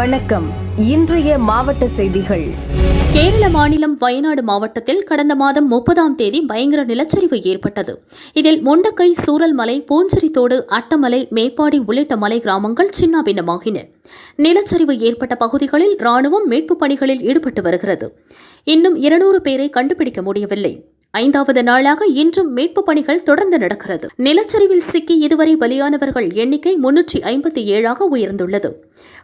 வணக்கம். இன்றைய மாவட்ட செய்திகள். கேரள மாநிலம் வயநாடு மாவட்டத்தில் கடந்த மாதம் முப்பதாம் தேதி பயங்கர நிலச்சரிவு ஏற்பட்டது. இதில் முண்டக்கை சூரல்மலை பூஞ்செரித்தோடு அட்டமலை மேப்பாடி உள்ளிட்ட மலை கிராமங்கள் சின்னாபின்னமாகின. நிலச்சரிவு ஏற்பட்ட பகுதிகளில் ராணுவம் மீட்புப் பணிகளில் ஈடுபட்டு வருகிறது. இன்னும் இருநூறு பேரை கண்டுபிடிக்க முடியவில்லை. ஐந்தாவது நாளாக இன்றும் மீட்பு பணிகள் தொடர்ந்து நடக்கிறது. நிலச்சரிவில் சிக்கி இதுவரை பலியானவர்கள் எண்ணிக்கை முன்னூற்றி ஐம்பத்தி ஏழாக உயர்ந்துள்ளது.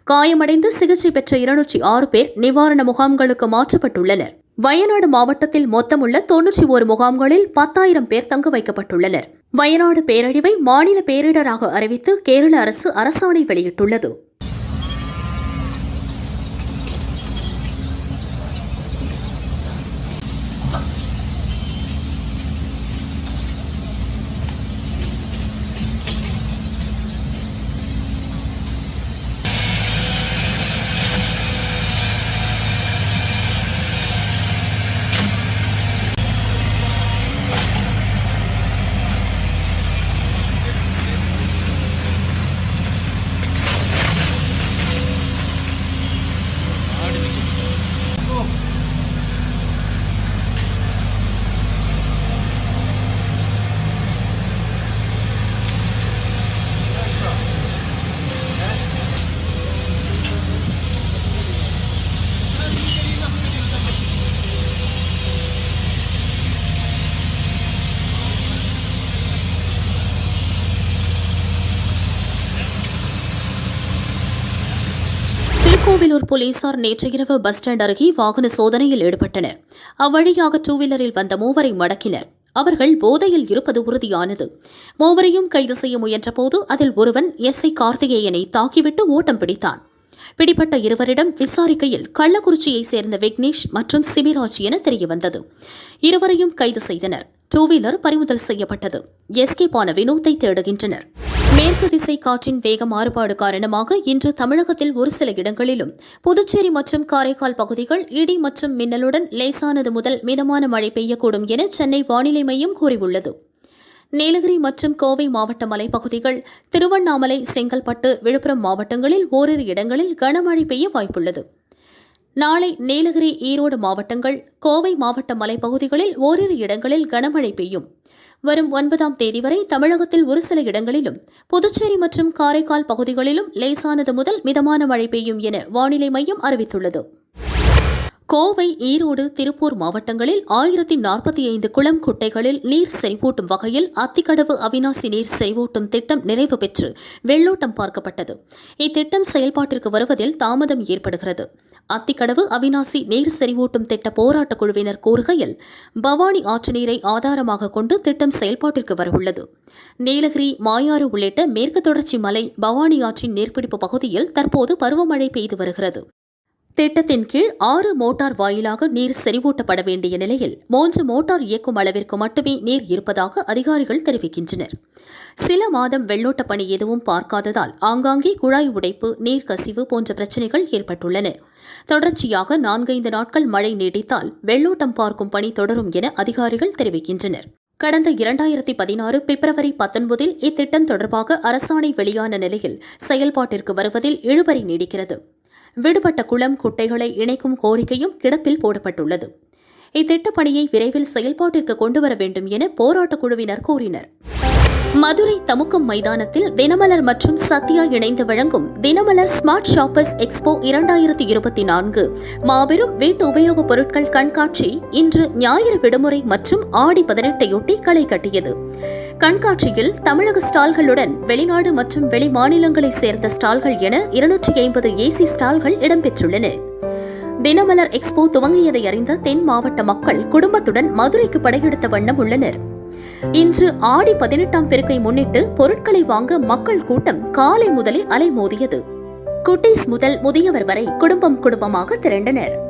காயமடைந்து சிகிச்சை பெற்ற இருநூற்றி ஆறு பேர் நிவாரண முகாம்களுக்கு மாற்றப்பட்டுள்ளனர். வயநாடு மாவட்டத்தில் மொத்தமுள்ள தொன்னூற்றி ஒரு முகாம்களில் பத்தாயிரம் பேர் தங்க வைக்கப்பட்டுள்ளனர். வயநாடு பேரழிவை மாநில பேரிடராக அறிவித்து கேரள அரசு அரசாணை வெளியிட்டுள்ளது. திருக்கோவிலூர் போலீசார் நேற்று இரவு பஸ் ஸ்டாண்ட் அருகே வாகன சோதனையில் ஈடுபட்டனர். அவ்வழியாக டூ வீலரில் வந்த மூவரை மடக்கினர். அவர்கள் போதையில் இருப்பது உறுதியானது. மூவரையும் கைது செய்ய முயன்றபோது அதில் ஒருவன் எஸ். ஐ. கார்த்திகேயனை தாக்கிவிட்டு ஓட்டம் பிடித்தான். பிடிப்பட்ட இருவரிடம் விசாரிக்கையில் கள்ளக்குறிச்சியைச் சேர்ந்த விக்னேஷ் மற்றும் சிபிராஜ் என தெரியவந்தது. இருவரையும் கைது செய்தனர். டூ வீலர் பறிமுதல் செய்யப்பட்டது. எஸ்கேப் ஆன வினோத்தை தேடுகின்றனர். மேற்கு திசை காற்றின் வேக மாறுபாடு காரணமாக இன்று தமிழகத்தில் ஒரு சில இடங்களிலும் புதுச்சேரி மற்றும் காரைக்கால் பகுதிகள் இடி மற்றும் மின்னலுடன் லேசானது முதல் மிதமான மழை பெய்யக்கூடும் என சென்னை வானிலை மையம் கூறியுள்ளது. நீலகிரி மற்றும் கோவை மாவட்ட மலைப்பகுதிகள் திருவண்ணாமலை செங்கல்பட்டு விழுப்புரம் மாவட்டங்களில் ஓரிரு இடங்களில் கனமழை பெய்ய வாய்ப்புள்ளது. நாளை நீலகிரி ஈரோடு மாவட்டங்கள் கோவை மாவட்ட மலைப்பகுதிகளில் ஓரிரு இடங்களில் கனமழை பெய்யும். வரும் ஒன்பதாம் தேதி வரை தமிழகத்தில் ஒரு சில இடங்களிலும் புதுச்சேரி மற்றும் காரைக்கால் பகுதிகளிலும் லேசானது முதல் மிதமான மழை பெய்யும் என வானிலை மையம் அறிவித்துள்ளது. கோவை ஈரோடு திருப்பூர் மாவட்டங்களில் ஆயிரத்தி நாற்பத்தி ஐந்து குளம் குட்டைகளில் நீர் செறிவூட்டும் வகையில் அத்திக்கடவு அவினாசி நீர் செறிவூட்டும் திட்டம் நிறைவு பெற்று வெள்ளோட்டம் பார்க்கப்பட்டது. இத்திட்டம் செயல்பாட்டிற்கு வருவதில் தாமதம் ஏற்படுகிறது. அத்திக்கடவு அவினாசி நீர் செறிவூட்டும் திட்ட போராட்டக் குழுவினர் கூறுகையில் பவானி ஆற்று நீரை ஆதாரமாக கொண்டு திட்டம் செயல்பாட்டிற்கு வரவுள்ளது. நீலகிரி மாயாறு உள்ளிட்ட மேற்கு தொடர்ச்சி மலை பவானி ஆற்றின் நீர்பிடிப்பு பகுதியில் தற்போது பருவமழை பெய்து வருகிறது. திட்டத்தின் கீழ் ஆறு மோட்டார் வாயிலாக நீர் செறிவூட்டப்பட வேண்டிய நிலையில் மூன்று மோட்டார் இயக்கும் அளவிற்கு மட்டுமே நீர் இருப்பதாக அதிகாரிகள் தெரிவிக்கின்றனர். சில மாதம் வெள்ளோட்ட பணி எதுவும் பார்க்காததால் ஆங்காங்கே குழாய் உடைப்பு நீர் கசிவு போன்ற பிரச்சினைகள் ஏற்பட்டுள்ளன. தொடர்ச்சியாக நான்கைந்து நாட்கள் மழை நீடித்தால் வெள்ளோட்டம் பார்க்கும் பணி தொடரும் என அதிகாரிகள் தெரிவிக்கின்றனர். கடந்த இரண்டாயிரத்தி பதினாறு பிப்ரவரி பத்தொன்பதில் இத்திட்டம் தொடர்பாக அரசாணை வெளியான நிலையில் செயல்பாட்டிற்கு வருவதில் இழுபறி நீடிக்கிறது. விடுபட்ட குளம் குட்டைகளை இணைக்கும் கோரிக்கையும் கிடப்பில் போடப்பட்டுள்ளது. இத்திட்டப்பணியை விரைவில் செயல்பாட்டிற்கு கொண்டுவர வேண்டும் என போராட்டக் குழுவினர் கூறினர். மதுரை தமுக்கம் மைதானத்தில் தினமலர் மற்றும் சத்யா இணைந்து வழங்கும் தினமலர் ஸ்மார்ட் ஷாப்பர்ஸ் எக்ஸ்போ இரண்டாயிரத்தி இருபத்தி நான்கு. மாபெரும் வீட்டு உபயோகப் பொருட்கள் கண்காட்சி இன்று ஞாயிறு விடுமுறை மற்றும் ஆடி பதினெட்டையொட்டி களை கட்டியது. கண்காட்சியில் தமிழக ஸ்டால்களுடன் வெளிநாடு மற்றும் வெளி மாநிலங்களைச் சேர்ந்த ஸ்டால்கள் என இருநூற்றி ஐம்பது ஏசி ஸ்டால்கள் இடம்பெற்றுள்ளன. தினமலர் எக்ஸ்போ துவங்கியதை அறிந்த தென் மாவட்ட மக்கள் குடும்பத்துடன் மதுரைக்கு படையெடுத்த வண்ணம் உள்ளனர். இன்று ஆடி பதினெட்டாம் பெருக்கை முன்னிட்டு பொருட்களை வாங்க மக்கள் கூட்டம் காலை முதலே அலைமோதியது. குட்டீஸ் முதல் முதியவர் வரை குடும்பம் குடும்பமாக திரண்டனர்.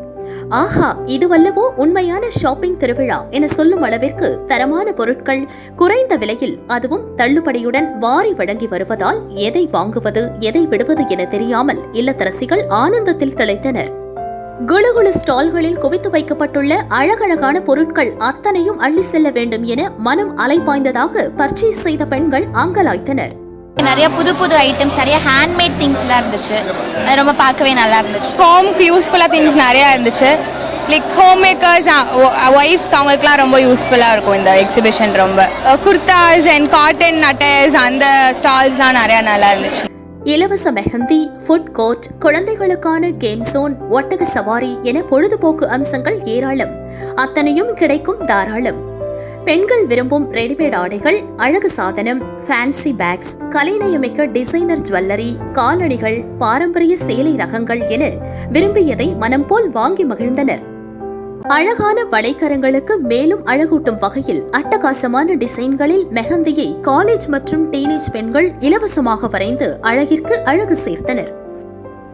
ஆஹா இதுவல்லவோ உண்மையான ஷாப்பிங் திருவிழா என சொல்லும் அளவிற்கு தரமான பொருட்கள் குறைந்த விலையில் அதுவும் தள்ளுபடியுடன் வாரி வழங்கி வருவதால் எதை வாங்குவது எதை விடுவது என தெரியாமல் இல்லத்தரசிகள் ஆனந்தத்தில் திளைத்தனர். குளுகுளு ஸ்டால்களில் குவித்து வைக்கப்பட்டுள்ள அழகழகான பொருட்கள் அத்தனையும் அள்ளி செல்ல வேண்டும் என மனம் அலைபாய்ந்ததாக பர்ச்சேஸ் செய்த பெண்கள் அங்கலாய்த்தனர் நிறைய புது புது ஐட்டம்ஸ் நிறைய ஹேண்ட்மேட் திங்ஸ்லாம் இருந்துச்சு. அது ரொம்ப பார்க்கவே நல்லா இருந்துச்சு. ஹோம்க்கு யூஸ்ஃபுல்லாக திங்ஸ் நிறையா இருந்துச்சு. லைக் ஹோம் மேக்கர்ஸ் ஒய்ஃப்ஸ் அவங்களுக்குலாம் ரொம்ப யூஸ்ஃபுல்லாக இருக்கும் இந்த எக்ஸிபிஷன் ரொம்ப. குர்தாஸ் அண்ட் காட்டன் அட்டையர்ஸ் அந்த ஸ்டால்ஸ்லாம் நிறையா நல்லா இருந்துச்சு. இலவச மெஹந்தி ஃபுட் கோர்ட் குழந்தைகளுக்கான கேம் ஜோன் ஒட்டக சவாரி என பொழுதுபோக்கு அம்சங்கள் ஏராளம். அத்தனையும் கிடைக்கும் தாராளம். பெண்கள் விரும்பும் ரெடிமேட் ஆடைகள் அழகு சாதனம் ஃபேன்சி பேக்ஸ் கலைநயமிக்க டிசைனர் ஜுவல்லரி காலணிகள் பாரம்பரிய சேலை ரகங்கள் என விரும்பியதை மனம் போல் வாங்கி மகிழ்ந்தனர். அழகான வளைக்கரங்களுக்கு மேலும் அழகூட்டும் வகையில் அட்டகாசமான டிசைன்களில் மெஹந்தியை காலேஜ் மற்றும் டீனேஜ் பெண்கள் இலவசமாக வரைந்து அழகிற்கு அழகு சேர்த்தனர்.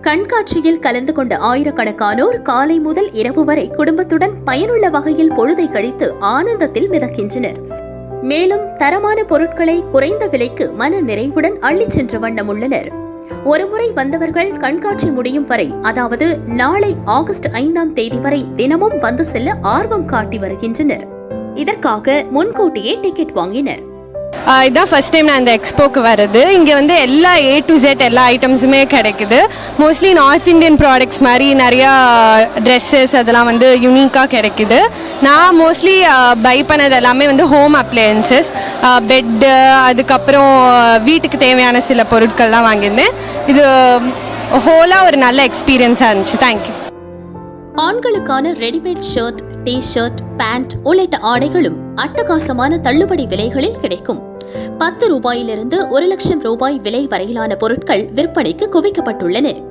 கண்காட்சியில் கலந்து கொண்ட ஆயிரக்கணக்கானோர் காலை முதல் இரவு வரை குடும்பத்துடன் பயனுள்ள வகையில் பொழுதை கழித்து ஆனந்தத்தில் மிதக்கின்றனர். மேலும் தரமான பொருட்களை குறைந்த விலைக்கு மன நிறைவுடன் அள்ளிச் சென்ற வண்ணம் உள்ளனர். ஒருமுறை வந்தவர்கள் கண்காட்சி முடியும் வரை அதாவது நாளை ஆகஸ்ட் ஐந்தாம் தேதி வரை தினமும் வந்து செல்ல ஆர்வம் காட்டி வருகின்றனர். இதற்காக முன்கூட்டியே டிக்கெட் வாங்கினர். இதான் ஃபர்ஸ்ட் டைம் நான் இந்த எக்ஸ்போக்கு வர்றது. இங்கே வந்து எல்லா ஏ டு ஜெட் எல்லா ஐட்டம்ஸுமே கிடைக்குது. மோஸ்ட்லி நார்த் இந்தியன் ப்ராடக்ட்ஸ் மாதிரி நிறையா ட்ரெஸ்ஸஸ் அதெல்லாம் வந்து யூனிக்காக கிடைக்குது. நான் மோஸ்ட்லி பை பண்ணது எல்லாமே வந்து ஹோம் அப்ளையன்சஸ் பெட்டு அதுக்கப்புறம் வீட்டுக்கு தேவையான சில பொருட்கள்லாம் வாங்கியிருந்தேன். இது ஹோலாக ஒரு நல்ல எக்ஸ்பீரியன்ஸாக இருந்துச்சு. தேங்க்யூ ஆண்களுக்கான readymade shirt T shirt pant உள்ளிட்ட ஆடைகளும் அட்டகாசமான தள்ளுபடி விலைகளில் கிடைக்கும். பத்து ரூபாயிலிருந்து ஒரு லட்சம் ரூபாய் விலை வரையிலான பொருட்கள் விற்பனைக்கு குவிக்கப்பட்டுள்ளன.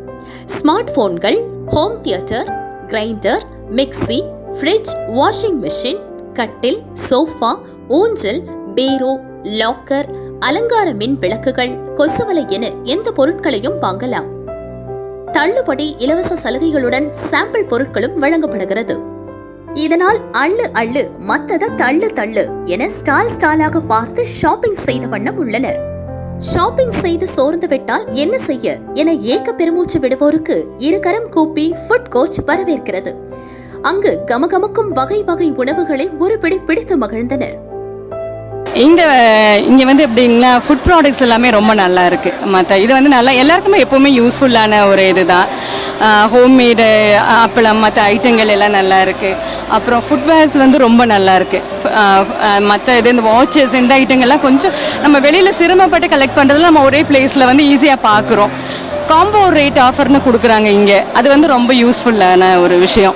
ஸ்மார்ட் போன்கள் home theatre grinder mixie fridge washing machine கட்டில் சோஃபா ஊஞ்சல் பீரோ லாக்கர் அலங்கார மின் விளக்குகள் கொசுவலை என எந்த பொருட்களையும் வாங்கலாம். தள்ளுபடி இலவச சலுகைகளுடன் சாம்பிள் பொருட்களும் வழங்கப்படுகிறது. இதனால் அள்ளு அள்ளு மத்தத தள்ளு தள்ளு என ஸ்டால் ஸ்டாலாக பார்த்து ஷாப்பிங் செய்த வண்ணம் உள்ளனர். ஷாப்பிங் செய்து சோர்ந்து விட்டால் என்ன செய்ய என ஏக்க பெருமூச்சு விடுவோருக்கு இருகரம் கூப்பி ஃபுட் கோச் வரவேற்கிறது. அங்கு கமகமக்கும் வகை வகை உணவுகளை ஒருபிடி பிடித்து மகிழ்ந்தனர். இந்த இங்கே வந்து எப்படின்னா ஃபுட் ப்ராடக்ட்ஸ் எல்லாமே ரொம்ப நல்லா இருக்குது மற்ற இது வந்து நல்லா எல்லாருக்குமே எப்போவுமே யூஸ்ஃபுல்லான ஒரு இது தான் ஹோம்மேடு அப்பளம் மற்ற ஐட்டங்கள் எல்லாம் நல்லா இருக்குது அப்புறம் ஃபுட்வேர்ஸ் வந்து ரொம்ப நல்லா இருக்குது மற்ற இது இந்த வாட்சஸ் இந்த ஐட்டங்கள்லாம் கொஞ்சம் நம்ம வெளியில் சிரமப்பட்டு கலெக்ட் பண்ணுறதுல நம்ம ஒரே பிளேஸில் வந்து ஈஸியாக பார்க்குறோம் காம்போ ரேட் ஆஃபர்னு கொடுக்குறாங்க இங்கே. அது வந்து ரொம்ப யூஸ்ஃபுல்லான ஒரு விஷயம்.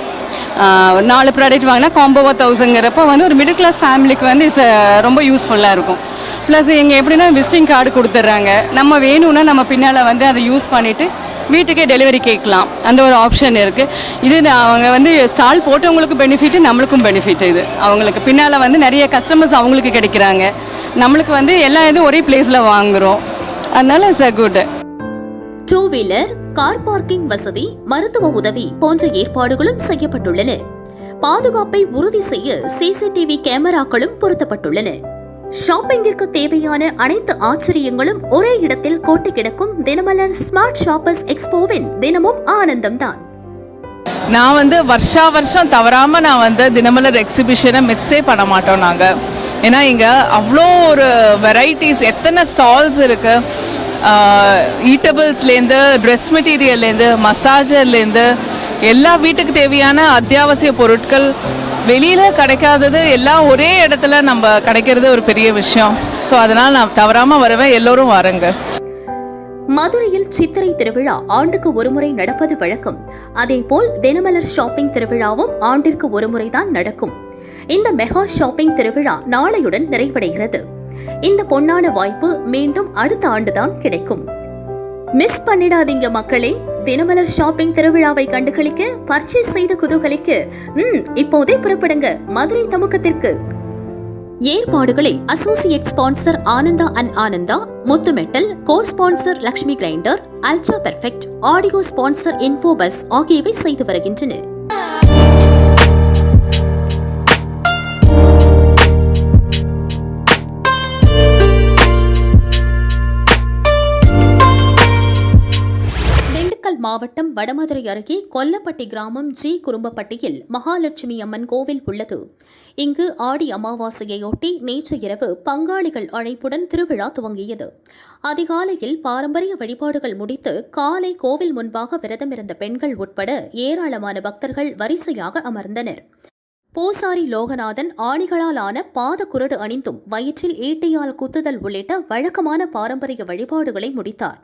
நாலு ப்ராடக்ட் வாங்கினா காம்போவாக தௌசண்ட்ங்கிறப்போ வந்து ஒரு மிடில் கிளாஸ் ஃபேமிலிக்கு வந்து இஸ் ரொம்ப யூஸ்ஃபுல்லாக இருக்கும். ப்ளஸ் இங்கே எப்படின்னா விசிட்டிங் கார்டு கொடுத்துட்றாங்க. நம்ம வேணும்னா நம்ம பின்னால் வந்து அதை யூஸ் பண்ணிவிட்டு வீட்டுக்கே டெலிவரி கேட்கலாம். அந்த ஒரு ஆப்ஷன் இருக்குது இது நான் அவங்க வந்து ஸ்டால் போட்டவங்களுக்கும் பெனிஃபிட்டு நம்மளுக்கும் பெனிஃபிட் இது. அவங்களுக்கு பின்னால் வந்து நிறைய கஸ்டமர்ஸ் அவங்களுக்கு கிடைக்கிறாங்க. நம்மளுக்கு வந்து எல்லா இதுவும் ஒரே பிளேஸில் வாங்குகிறோம் அதனால it's a good two wheeler car parking வசதி மருத்துவ உதவி போன்ற ஏற்பாடுகளும் செய்யப்பட்டுள்ளன. பாதுகாப்பை உறுதி செய்ய சிசிடிவி கேமராக்களும் பொருத்தப்பட்டுள்ளன. ஷாப்பிங்கிற்கு தேவையான அனைத்து ஆச்சரியங்களும் ஒரே இடத்தில் கோட்டு கிடக்கும் தினமலர் ஸ்மார்ட் ஷாப்பர்ஸ் எக்ஸ்போவின் தினமும் ஆனந்தம்தான். நான் வந்து வருஷா வருஷம் தவறாமல் நான் வந்து தினமலர் எக்ஸிபிஷனை மிஸ்ஸே பண்ண மாட்டோம் நாங்கள் ஏன்னா இங்கே அவ்வளோ ஒரு வெரைட்டிஸ் எத்தனை ஸ்டால்ஸ் இருக்குது ஈட்டபிள்ஸ்லேருந்து ட்ரெஸ் மெட்டீரியல்லேருந்து மசாஜர்லேருந்து எல்லா வீட்டுக்கு தேவையான அத்தியாவசிய பொருட்கள் வெளியில் கிடைக்காதது எல்லாம் ஒரே இடத்துல நம்ம கிடைக்கிறது ஒரு பெரிய விஷயம். ஸோ அதனால் நான் தவறாமல் வருவேன். எல்லோரும் வாருங்க. மதுரையில் சித்திரை திருவிழா ஆண்டுக்கு ஒருமுறை நடப்பது வழக்கம். அதேபோல் தினமலர் ஷாப்பிங் திருவிழாவும் ஆண்டிற்கு ஒருமுறைதான் நடக்கும். இந்த மெகா ஷாப்பிங் திருவிழா நாளையுடன் நிறைவடைகிறது. இந்த பொன்னான வாய்ப்பு மீண்டும் அடுத்த ஆண்டுதான் கிடைக்கும். மிஸ் பண்ணிடாதீங்க மக்களே. தினமலர் ஷாப்பிங் திருவிழாவை கண்டுகளிக்க பர்ச்சேஸ் செய்து குதூகலிக்க ம் இப்போதே புறப்படுங்க. மதுரை தமுக்கத்திற்கு. ஏற்பாடுகளை associate sponsor Ananda and Ananda Muthumetal co sponsor Lakshmi grinder ultra perfect audio sponsor Infobus ஆகியவை செய்து வருகின்றன. மாவட்டம் வடமதுரை அருகே கொல்லப்பட்டி கிராமம் ஜி குறும்பப்பட்டியில் மகாலட்சுமி அம்மன் கோவில் உள்ளது. இங்கு ஆடி அமாவாசையையொட்டி நேற்று இரவு பங்காளிகள் அழைப்புடன் திருவிழா துவங்கியது. அதிகாலையில் பாரம்பரிய வழிபாடுகள் முடித்து காலை கோவில் முன்பாக விரதமிருந்த பெண்கள் உட்பட ஏராளமான பக்தர்கள் வரிசையாக அமர்ந்தனர். பூசாரி லோகநாதன் ஆணிகளால் ஆன பாதக்குரடு அணிந்தும் வயிற்றில் ஈட்டியால் குத்துதல் உள்ளிட்ட வழக்கமான பாரம்பரிய வழிபாடுகளை முடித்தார்.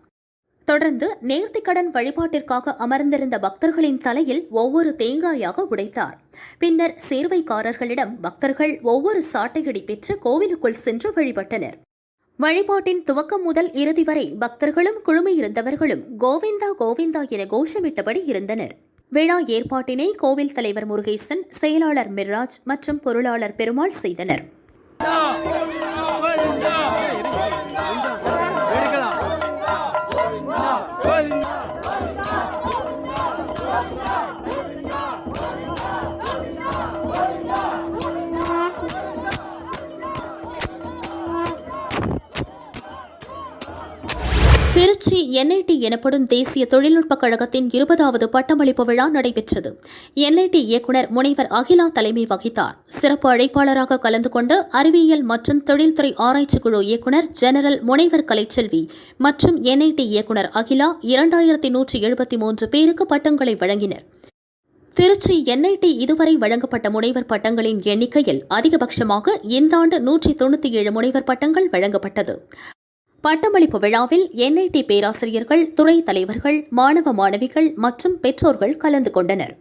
தொடர்ந்து நேர்த்திக்கடன் வழிபாட்டிற்காக அமர்ந்திருந்த பக்தர்களின் தலையில் ஒவ்வொரு தேங்காயாக உடைத்தார். பின்னர் சேர்வைக்காரர்களிடம் பக்தர்கள் ஒவ்வொரு சாட்டையடி பெற்று கோவிலுக்குள் சென்று வழிபட்டனர். வழிபாட்டின் துவக்கம் முதல் இறுதி வரை பக்தர்களும் குழுமியிருந்தவர்களும் கோவிந்தா கோவிந்தா என கோஷமிட்டபடி இருந்தனர். விழா ஏற்பாட்டினை கோவில் தலைவர் முருகேசன் செயலாளர் மிர்ராஜ் மற்றும் பொருளாளர் பெருமாள் செய்தனர். திருச்சி என்ஐடி எனப்படும் தேசிய தொழில்நுட்பக் கழகத்தின் இருபதாவது பட்டமளிப்பு விழா நடைபெற்றது. என்ஐடி இயக்குநர் முனைவர் அகிலா தலைமை வகித்தார். சிறப்பு அழைப்பாளராக கலந்து கொண்டு அறிவியல் மற்றும் தொழில்துறை ஆராய்ச்சி குழு இயக்குநர் ஜெனரல் முனைவர் கலைச்செல்வி மற்றும் என்ஐடி இயக்குநர் அகிலா இரண்டாயிரத்தி நூற்றி எழுபத்தி மூன்று பேருக்கு பட்டங்களை வழங்கினர். திருச்சி என்ஐடி இதுவரை வழங்கப்பட்ட முனைவர் பட்டங்களின் எண்ணிக்கையில் அதிகபட்சமாக இந்த ஆண்டு நூற்றி தொண்ணூற்றி ஏழு முனைவர் பட்டங்கள் வழங்கப்பட்டது. பட்டமளிப்பு விழாவில் என்ஐடி பேராசிரியர்கள் துறை தலைவர்கள் மாணவ மாணவிகள் மற்றும் பெற்றோர்கள் கலந்து கொண்டனர்.